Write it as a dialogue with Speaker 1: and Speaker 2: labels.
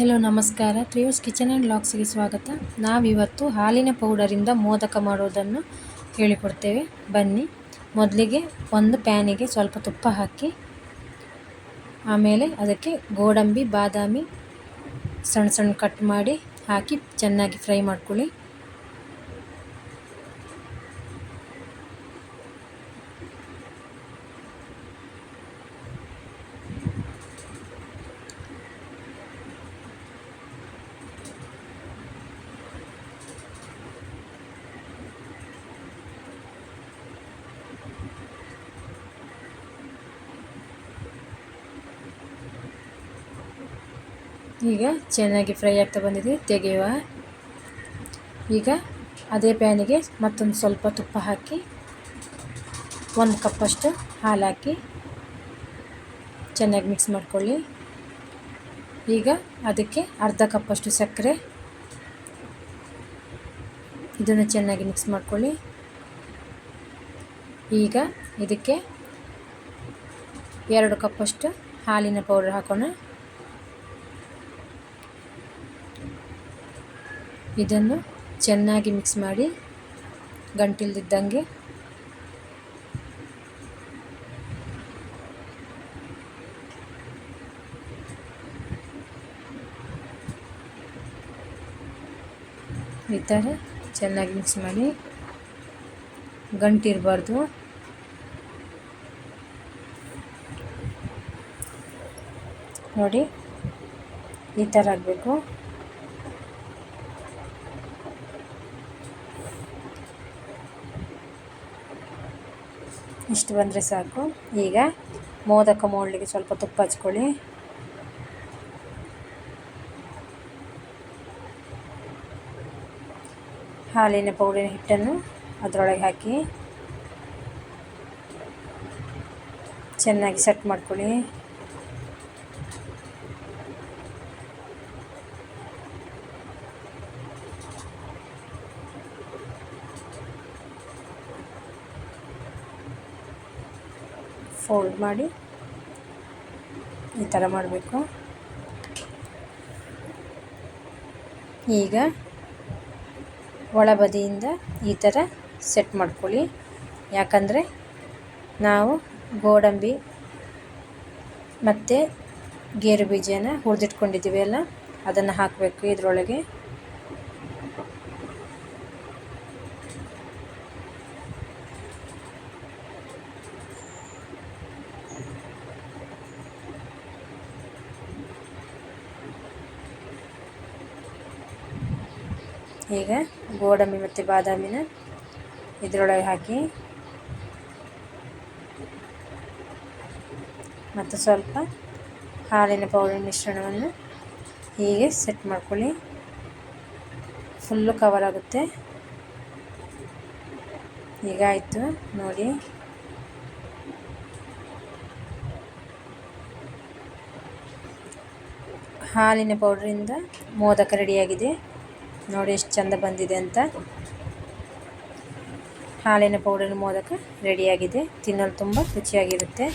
Speaker 1: ನಮಸ್ಕಾರ. ತ್ರಿಯೋಸ್ kitchen and ಲಾಕ್ಸ್ಗೆ ಸ್ವಾಗತ. ನಾವಿವತ್ತು ಹಾಲಿನ ಪೌಡರಿಂದ ಮೋದಕ ಮಾಡೋದನ್ನು ಹೇಳಿಕೊಡ್ತೇವೆ. ಬನ್ನಿ. ಮೊದಲಿಗೆ ಒಂದು ಪ್ಯಾನಿಗೆ ಸ್ವಲ್ಪ ತುಪ್ಪ ಹಾಕಿ, ಆಮೇಲೆ ಅದಕ್ಕೆ ಗೋಡಂಬಿ, ಬಾದಾಮಿ ಸಣ್ಣ ಸಣ್ಣ ಕಟ್ ಮಾಡಿ ಹಾಕಿ ಚೆನ್ನಾಗಿ ಫ್ರೈ ಮಾಡ್ಕೊಳ್ಳಿ. ಈಗ ಚೆನ್ನಾಗಿ ಫ್ರೈ ಆಗ್ತಾ ಬಂದಿದೆ, ತೆಗೆಯುವ. ಈಗ ಅದೇ ಪ್ಯಾನಿಗೆ ಮತ್ತೊಂದು ಸ್ವಲ್ಪ ತುಪ್ಪ ಹಾಕಿ, ಒಂದು ಕಪ್ಪಷ್ಟು ಹಾಲು ಹಾಕಿ ಚೆನ್ನಾಗಿ ಮಿಕ್ಸ್ ಮಾಡ್ಕೊಳ್ಳಿ. ಈಗ ಅದಕ್ಕೆ ಅರ್ಧ ಕಪ್ಪಷ್ಟು ಸಕ್ಕರೆ. ಇದನ್ನು ಚೆನ್ನಾಗಿ ಮಿಕ್ಸ್ ಮಾಡ್ಕೊಳ್ಳಿ. ಈಗ ಇದಕ್ಕೆ ಎರಡು ಕಪ್ಪಷ್ಟು ಹಾಲಿನ ಪೌಡರ್ ಹಾಕೋಣ. ಇದನ್ನು ಚೆನ್ನಾಗಿ ಮಿಕ್ಸ್ ಮಾಡಿ ಗಂಟಿಲ್ದಿದ್ದಂಗೆ ಈ ಥರ ಚೆನ್ನಾಗಿ ಮಿಕ್ಸ್ ಮಾಡಿ ಗಂಟಿರಬಾರ್ದು. ನೋಡಿ ಈ ಥರ ಆಗಬೇಕು. ಇಷ್ಟು ಬಂದರೆ ಸಾಕು. ಈಗ ಮೋದಕ ಮೋಳ್ಳಿಗೆ ಸ್ವಲ್ಪ ತುಪ್ಪ ಹಚ್ಕೊಳ್ಳಿ. ಹಾಲಿನ ಪೌಡಿನ ಹಿಟ್ಟನ್ನು ಅದರೊಳಗೆ ಹಾಕಿ. ಚೆನ್ನಾಗಿ ಸೆಟ್ ಮಾಡ್ಕೊಳ್ಳಿ. ಫೋಲ್ಡ್ ಮಾಡಿ ಈ ಥರ ಮಾಡಬೇಕು. ಈಗ ಒಳಬದಿಯಿಂದ ಈ ಥರ ಸೆಟ್ ಮಾಡ್ಕೊಳ್ಳಿ. ಯಾಕಂದರೆ ನಾವು ಗೋಡಂಬಿ ಮತ್ತು ಗೇರು ಬೀಜನ ಹುರಿದಿಟ್ಕೊಂಡಿದ್ದೀವಿ ಅಲ್ಲ, ಅದನ್ನು ಹಾಕಬೇಕು ಇದರೊಳಗೆ. ಈಗ ಗೋಡಂಬಿ ಮತ್ತು ಬಾದಾಮಿನ ಇದರೊಳಗೆ ಹಾಕಿ. ಮತ್ತು ಸ್ವಲ್ಪ ಹಾಲಿನ ಪೌಡರ್ ಮಿಶ್ರಣವನ್ನು ಹೀಗೆ ಸೆಟ್ ಮಾಡ್ಕೊಳ್ಳಿ. ಫುಲ್ಲು ಕವರ್ ಆಗುತ್ತೆ. ಈಗ ಆಯಿತು, ನೋಡಿ. ಹಾಲಿನ ಪೌಡ್ರಿಂದ ಮೋದಕ ರೆಡಿಯಾಗಿದೆ ನೋಡಿ ಎಷ್ಟು ಚಂದ ಬಂದಿದೆ ಅಂತ. ಹಾಲಿನ ಪೌಡರ್ ಮೋದಕ ರೆಡಿಯಾಗಿದೆ ತಿನ್ನಲು ತುಂಬ ರುಚಿಯಾಗಿರುತ್ತೆ.